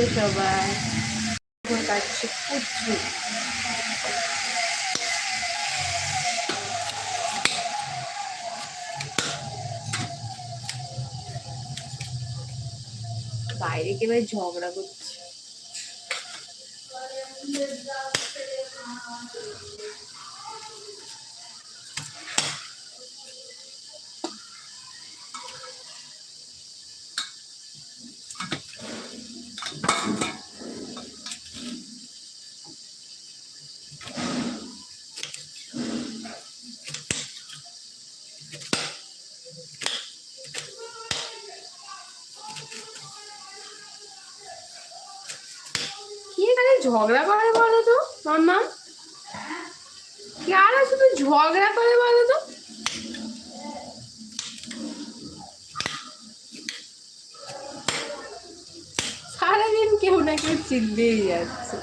আছো সবাই। কাটছে কুচু। বাইরে ঝগড়া করছে? ঝগড়া করে বলো তো, মাম্মা? কারা শুধু ঝগড়া করে বলো তো? সারাদিন কেউ না কেউ চিল্লেই যাচ্ছে।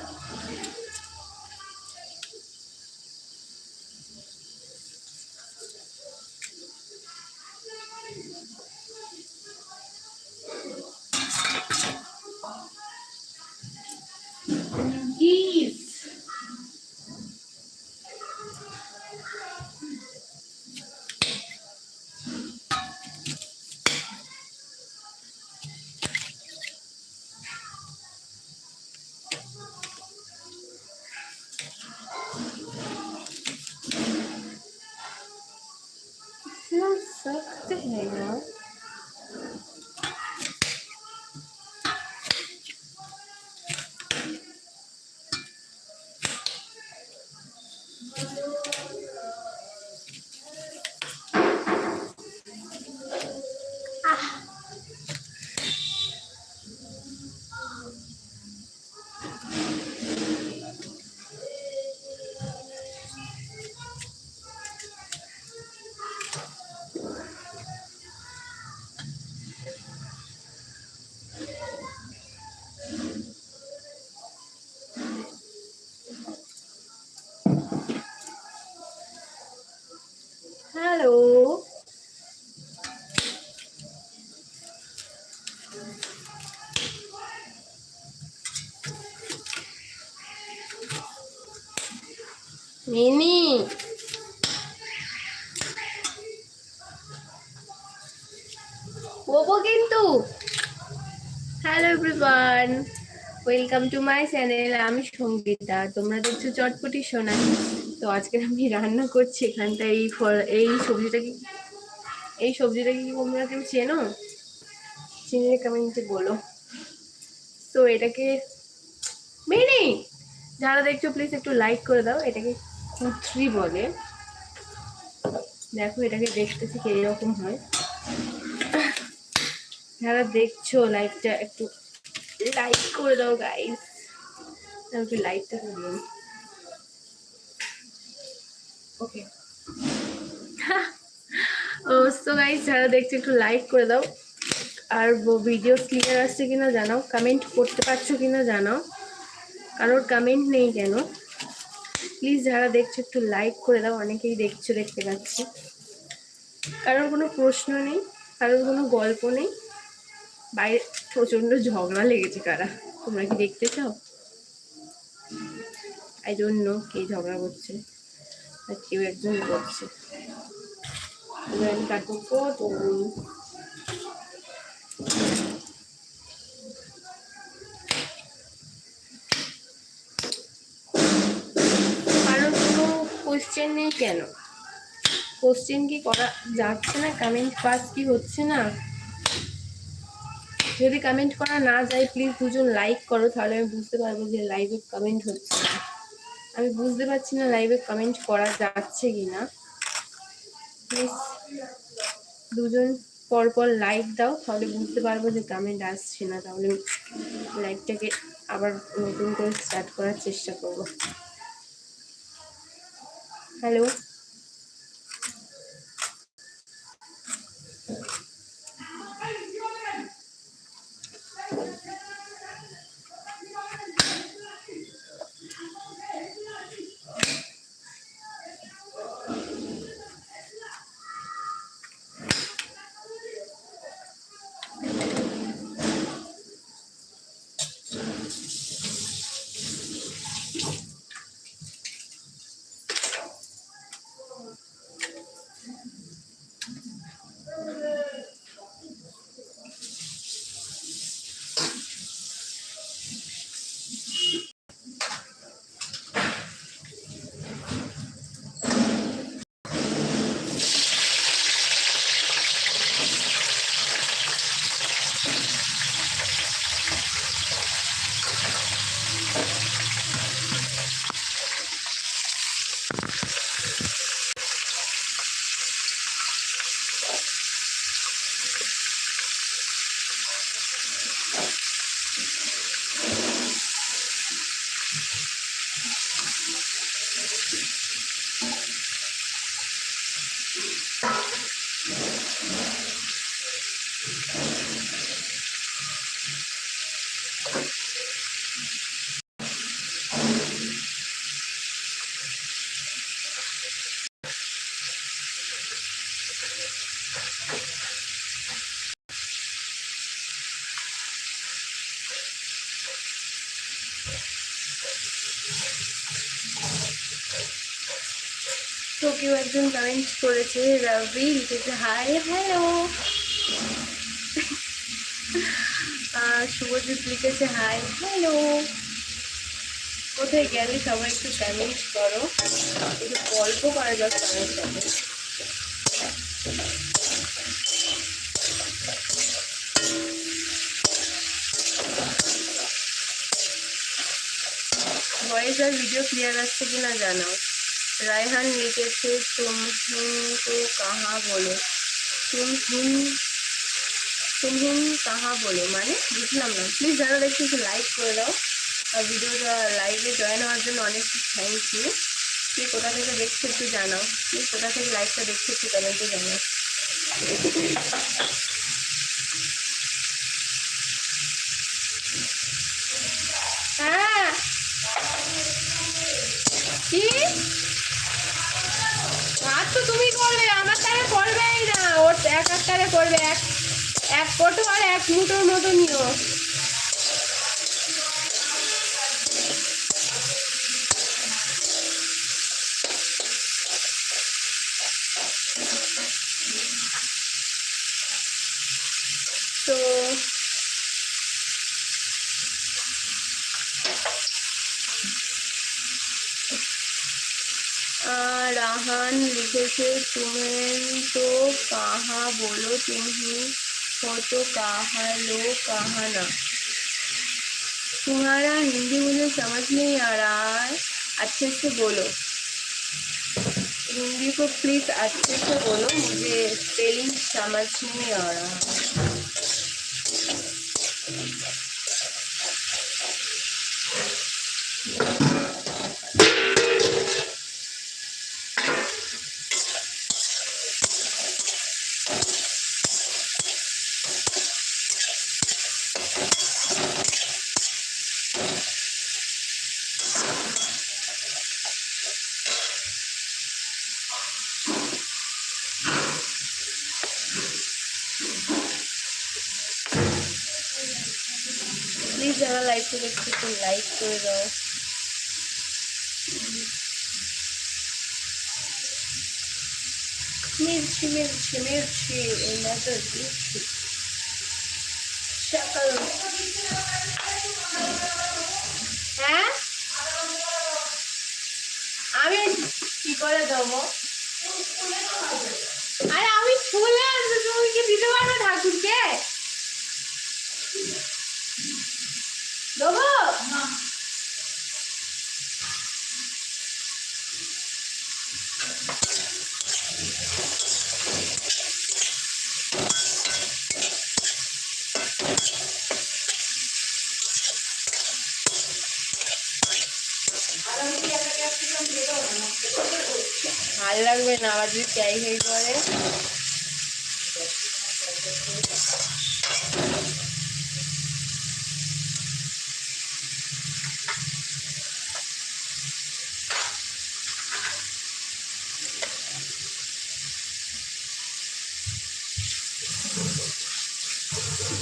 Senhor. মিনি। বলব কিন্তু। Hello everyone welcome to my channel আমি সঙ্গীতা। তোমরা দেখছ চটপটি সোনা। তো আজকে আমি রান্না করছি এখানটা এই ফল, এই সবজিটা কি এই সবজিটা কি তোমরা কেউ চেনো? চিনলে কমেন্টে বলো। তো এটাকে মেনে, যারা দেখছ প্লিজ একটু লাইক করে দাও। এটাকে কুথরি বলে। দেখো এটাকে দেখতেছি কীরকম হয়। যারা দেখছ লাইকটা একটু লাইক করে দাও গাইস একটু লাইকটা করে দিন ওকে সো গাইস যারা দেখছ একটু লাইক করে দাও। আর ভিডিও ক্লিয়ার আসছে কিনা জানাও। কমেন্ট করতে পারছ কিনা জানাও। কারোর কমেন্ট নেই কেন? প্লিজ যারা দেখছ, একটু লাইক করে দাও, অনেকেই দেখছ, দেখতে পাচ্ছি। কারোর কোনো প্রশ্ন নেই, কারোর কোনো গল্প নেই। বাইরে প্রচণ্ড ঝগড়া লেগেছে কারা। তোমরা কি দেখতে চাও? আই ডোন্ট নো কে ঝগড়া করছে আর কেউ একজন করছে কাটবো পটল কারোর কোনো কোশ্চেন নেই কেন? কোশ্চেন কি করা যাচ্ছে না? কমেন্ট পাস কি হচ্ছে না? যদি কমেন্ট করা না যায় প্লিজ দুজন লাইক করো, তাহলে আমি বুঝতে পারব যে লাইভে কমেন্ট হচ্ছে না। আমি বুঝতে পারছি না লাইভে কমেন্ট করা যাচ্ছে কি না। প্লিজ দুজন পর পর লাইক দাও, তাহলে বুঝতে পারব যে কমেন্ট আসছে না। তাহলে লাইভটাকে আবার নতুন করে স্টার্ট করার চেষ্টা করব। Hello একজন কমেন্ট করেছে রবি লিখেছে হাই হ্যালো শুভজিৎ লিখেছে হাই হ্যালো কোথায় গেলে সবাই একটু কমেন্ট করো? একটু গল্প করা যাক সবার সাথে। ভয়েস আর ভিডিও ক্লিয়ার আসছে কিনা জানাও। রায়হান লিখেছে, তুম হুম তো কাহা বলো? তুম হুম তুম হুম কাহা বলো? মানে বুঝলাম না। প্লিজ যারা দেখছি, একটু লাইক করে দাও। আর ভিডিওটা লাইভে জয়েন হওয়ার জন্য অনেক থ্যাংক ইউ কে কোথা থেকে দেখছ একটু জানাও। প্লিজ কোথা থেকে লাইভটা দেখছ একটু কমেন্টে জানাও হ্যাঁ কি তো তুমি করবে, আমার তারে করবেই না। ওর এক এক তারে করবে, এক এক কোটো আর এক মুঠোর মতো নিও তো আহ, রাহান লিখেছে তুমি তো কাহা বলো তুমি কত কাহা लो कहा ना तुम्हारा हिंदी मुझे समझ नहीं आ रहा है अच्छे से बोलो हिंदी को प्लीज अच्छे से बोलो मुझे स्पेलिंग समझ नहीं आ रहा প্লিজ করে একটু লাইক করে দাও। মির্চি মির্চি মির্চি এনাটা দিচ্ছি। সকাল। হ্যাঁ? আমি কি করে দেবো?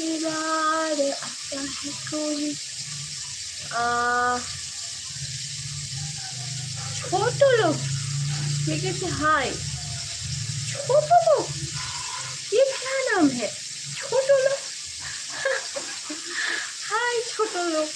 है कोई आ ছোট লোক লিখেছে হাই ছোট লোক ये क्या नाम है छोटो लोग হাই ছোট লোক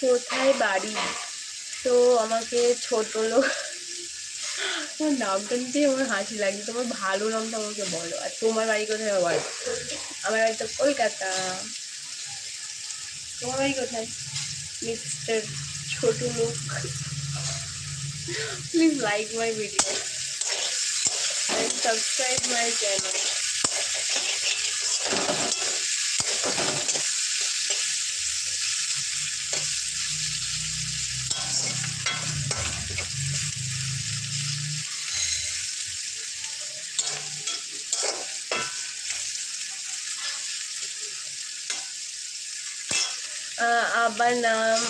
কোথায় বাড়ি? তো আমাকে ছোট লোক তোমার নামটা নিতেই আমার হাসি লাগে, তোমার ভালো নামটা আমাকে বলো। আর তোমার বাড়ি কোথায় বলো? আমার বাড়ি তো কলকাতা। তোমার বাড়ি কোথায়? মিস্টার ছোট লোক। Please like my video and subscribe my channel. আবার নাম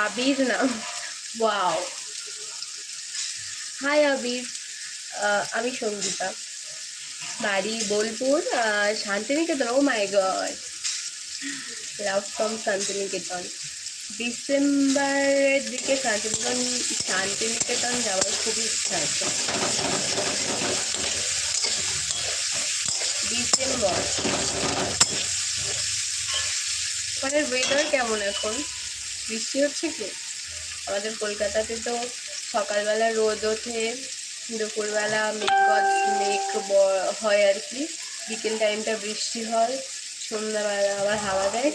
আবির নাম ওয়াও হাই আবির আমি সঙ্গীতা বাড়ি Bolpur Santiniketan oh my god love from Santiniketan ডিসেম্বরের দিকে শান্তিনিকেতন শান্তিনিকেতন যাওয়ার খুবই ইচ্ছা আছে ডিসেম্বর ওখানের ওয়েদার কেমন এখন? বৃষ্টি হচ্ছে কি? আমাদের কলকাতাতে তো সকালবেলা রোদ ওঠে, দুপুরবেলা মেঘ মেঘ হয় আর কি। বিকেল টাইমটা বৃষ্টি হয়, সন্ধ্যাবেলা আবার হাওয়া দেয়।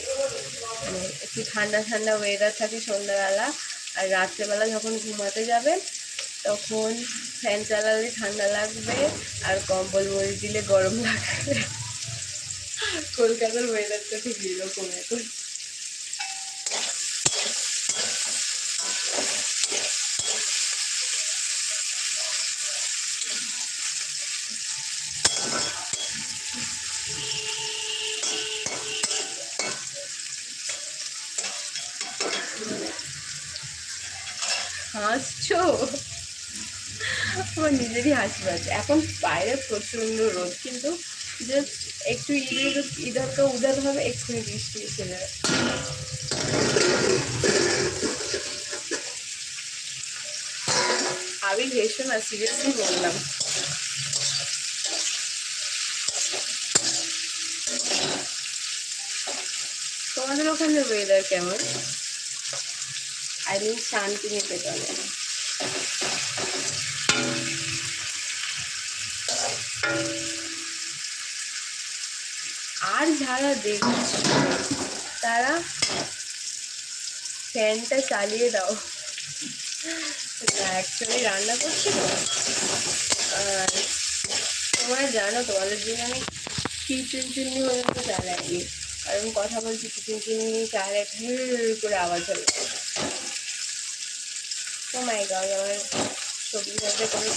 মানে একটু ঠান্ডা ঠান্ডা ওয়েদার থাকে সন্ধ্যাবেলা, আর রাত্রেবেলা যখন ঘুমাতে যাবে, তখন ফ্যান চালালে ঠান্ডা লাগবে, আর কম্বল মরি দিলে গরম লাগবে। কলকাতার ওয়েদারটা ঠিক এরকম এখন। হাসছো? আমার নিজেরই হাসি পাচ্ছে। এখন বাইরে প্রচণ্ড রোদ, কিন্তু জাস্ট একটু ইঁদুর উধার হবে এক্ষুনি বৃষ্টি এসে যাবে। আমি হেসো না সিরিয়াসলি বললাম। তোমাদের ওখানে ওয়েদার কেমন? আই মিন শান্তিনিকেতনে আর যারা দেখছ, তারা ফ্যানটা চালিয়ে দাও। অ্যাকচুয়ালি রান্না করছি তো? আর তোমরা জানো তোমাদের জন্য আমি কিচেন চিমনি পর্যন্ত চালাইনি। কারণ কথা বলছি কিচেন চিমনি চালে ঢের করে আওয়াজ হবে ও মাই গড আমার সবজি ভাজা কোনো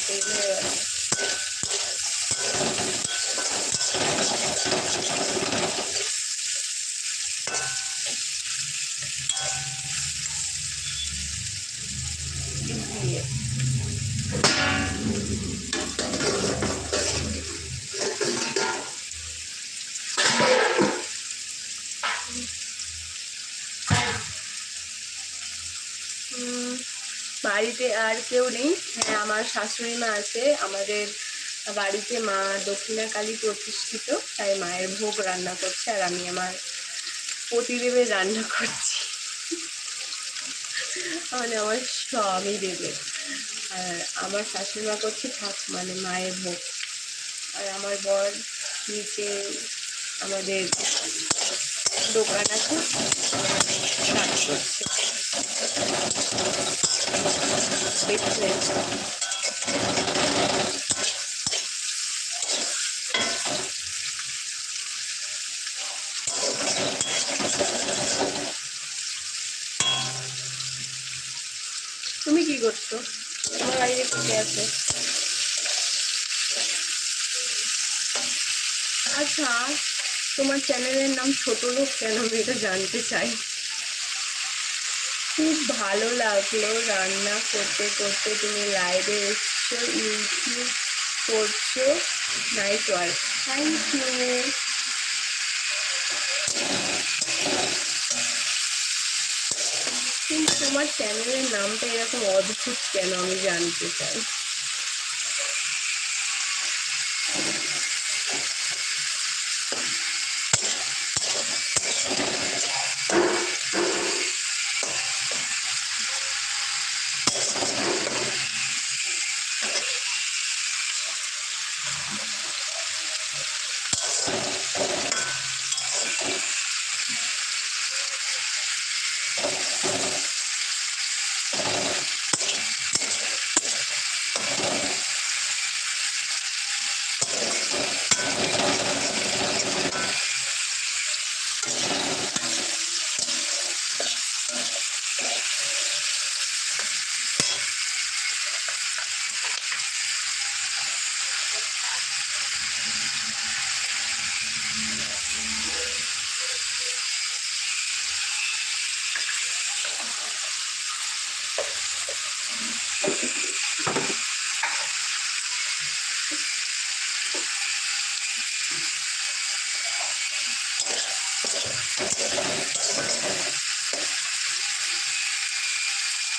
বাড়িতে আর কেউ নেই। হ্যাঁ আমার শাশুড়ি মা আছে। আমাদের বাড়িতে মা দক্ষিণা কালী প্রতিষ্ঠিত। তাই মায়ের ভোগ রান্না করছে আর আমি আমার পতিদেবের রান্না করছি। মানে আমার স্বামী দেবে। আর আমার শাশুড়ি মা করছে, ঠাক মানে মায়ের ভোগ। আর আমার বর নিচে আমাদের দোকান আছে। কাজ করছে business. তুমি কি করছ তোমার বাড়িতে কে কে আছে আচ্ছা তোমার চ্যানেলের নাম ছোট লোক কেন আমি এটা জানতে চাই খুব ভালো লাগল রান্না করতে করতে। তুমি লাইভে এসছো ইউটিউব করছ। নাইট ওয়াল থ্যাংক ইউ কিন্তু তোমার চ্যানেলের নামটা এরকম অদ্ভুত কেন আমি জানতে চাই?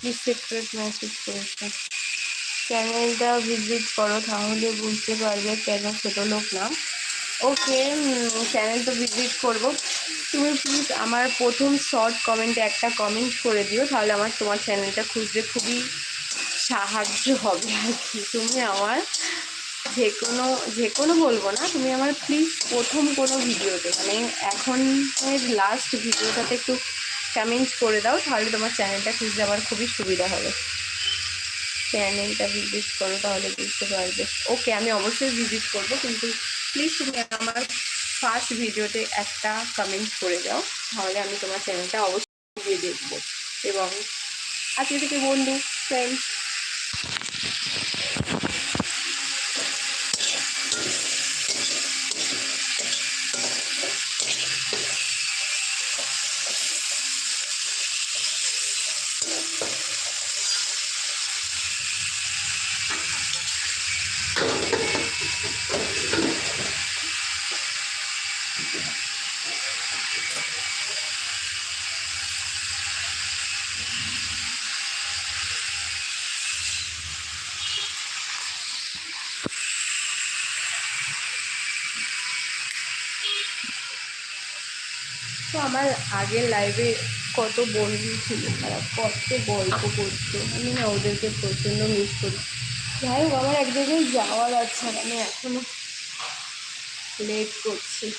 কি সিক্রেট মেসেজ করেছ চ্যানেলটা ভিজিট করো, তাহলে বুঝতে পারবে কেন ছোট লোক না। ওকে চ্যানেল তো ভিজিট করব। তুমি প্লিজ আমার প্রথম শর্ট কমেন্টে একটা কমেন্ট করে দিও, তাহলে আমার তোমার চ্যানেলটা খুঁজতে খুবই সাহায্য হবে আর কি। তুমি আমার যে কোনো যে কোনো বলব না, তুমি আমার প্লিজ প্রথম কোনো ভিডিওতে মানে এখন লাস্ট ভিডিওটাতে একটু কমেন্ট করে দাও, তাহলে তোমার চ্যানেলটা খুঁজতে আমার খুবই সুবিধা হবে। চ্যানেলটা ভিজিট করো তাহলে বুঝতে পারবে। ওকে আমি অবশ্যই ভিজিট করব, কিন্তু প্লিজ তুমি আমার ফার্স্ট ভিডিওতে একটা কমেন্ট করে যাও, তাহলে আমি তোমার চ্যানেলটা অবশ্যই দেখব। এবং আজকে থেকে বন্ধু ফ্রেন্ড আমার আগের লাইভে কত বন্ধু ছিল, তারা কত গল্প করতো। আমি না ওদেরকে প্রচণ্ড মিস করি। যাই হোক, আমার এক জায়গায় যাওয়ার আছে আমি এখনও লেট করছি।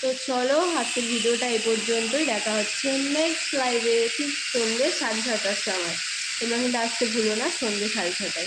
তো চলো, আজকের ভিডিওটা এ পর্যন্তই। দেখা হচ্ছে নেক্সট লাইভে ঠিক সন্ধ্যে সাড়ে ছটার সময়। তোমরা কিন্তু আসতে ভুলো না, সন্ধ্যে সাড়ে ছটায়